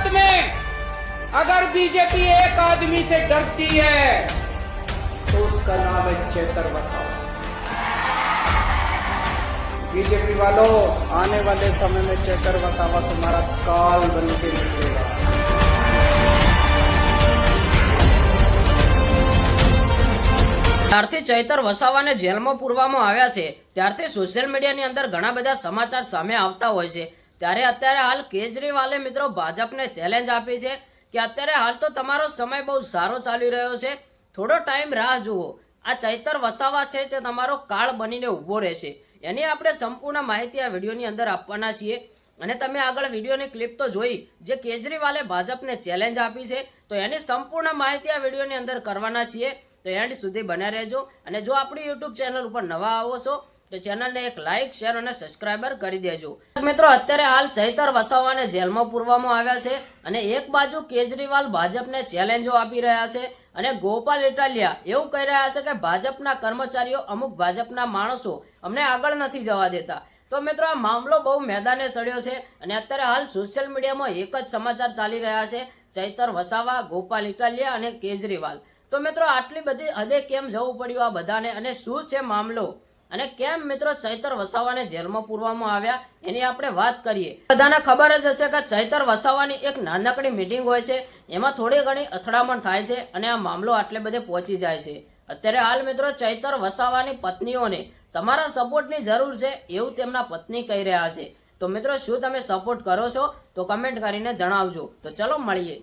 भारत में अगर बीजेपी एक आदमी से डरती है तो उसका नाम है चेतर वसावा बीजेपी वालों आने वाले समय में चेतर वसावा तुम्हारा काल बन के निकलेगा ત્યારથી ચૈતર વસાવાને જેલમાં પૂરવામાં આવ્યા છે ત્યારથી સોશિયલ મીડિયાની અંદર ઘણા બધા સમાચાર સામે આવતા હોય છે ત્યારે અત્યારે હાલ કેજરીવાલે મિત્રો ભાજપને ચેલેન્જ આપી છે કે અત્યારે હાલ તો તમારો સમય બહુ સારો ચાલી રહ્યો છે. થોડો ટાઈમ રાહ જુઓ. આ ચૈતર વસાવા છે તે તમારો કાળ બનીને ઊભો રહેશે. એની આપણે સંપૂર્ણ માહિતી આ વિડીયોની અંદર આપવાના છીએ. અને તમે આગળ વિડીયોની ક્લિપ તો જોઈ, જે કેજરીવાલે ભાજપને ચેલેન્જ આપી છે, તો એની સંપૂર્ણ માહિતી આ વિડીયોની અંદર કરવાના છીએ. તો એન્ડ સુધી બન્યા રહેજો. અને જો આપણી યુટ્યુબ ચેનલ ઉપર નવા આવો છો તો ચેનલને એક લાઇક શેર અને સબસ્ક્રાઇબર કરી દેજો. મિત્રો, અત્યારે હાલ ચૈતર વસાવાને જેલમાં પૂરવામાં આવ્યા છે અને એક બાજુ કેજરીવાલ ભાજપને ચેલેન્જો આપી રહ્યા છે અને ગોપાલ ઇટાલિયા એવું કહી રહ્યા છે કે ભાજપના કર્મચારીઓ અમુક ભાજપના માણસો અમને આગળ નથી જવા દેતા. તો મિત્રો, આ મામલો બહુ મેદાને ચડ્યો છે અને અત્યારે હાલ સોશિયલ મીડિયામાં એક જ સમાચાર ચાલી રહ્યા છે, ચૈતર વસાવા, ગોપાલ ઇટાલિયા અને કેજરીવાલ. તો મિત્રો, આટલી બધી હદે કેમ જવું પડ્યું આ બધાને અને શું છે મામલો? અને કેમ મિત્રો ચૈતર વસાવાને જેલમાં પૂરવામાં આવ્યા? એની આપણે વાત કરીએ. બધાને ખબર જ હશે કે ચૈતર વસાવાની એક નાનકડી મીટિંગ હોય છે. એમાં થોડી ઘણી અથડામણ થાય છે અને આ મામલો આટલે બધે પહોંચી જાય છે. અત્યારે હાલ મિત્રો ચૈતર વસાવાની પત્નીઓને તમારા સપોર્ટની જરૂર છે એવું તેમના પત્ની કહી રહ્યા છે. તો મિત્રો શું તમે સપોર્ટ કરો છો? તો કમેન્ટ કરીને જણાવજો. તો ચલો મળીએ.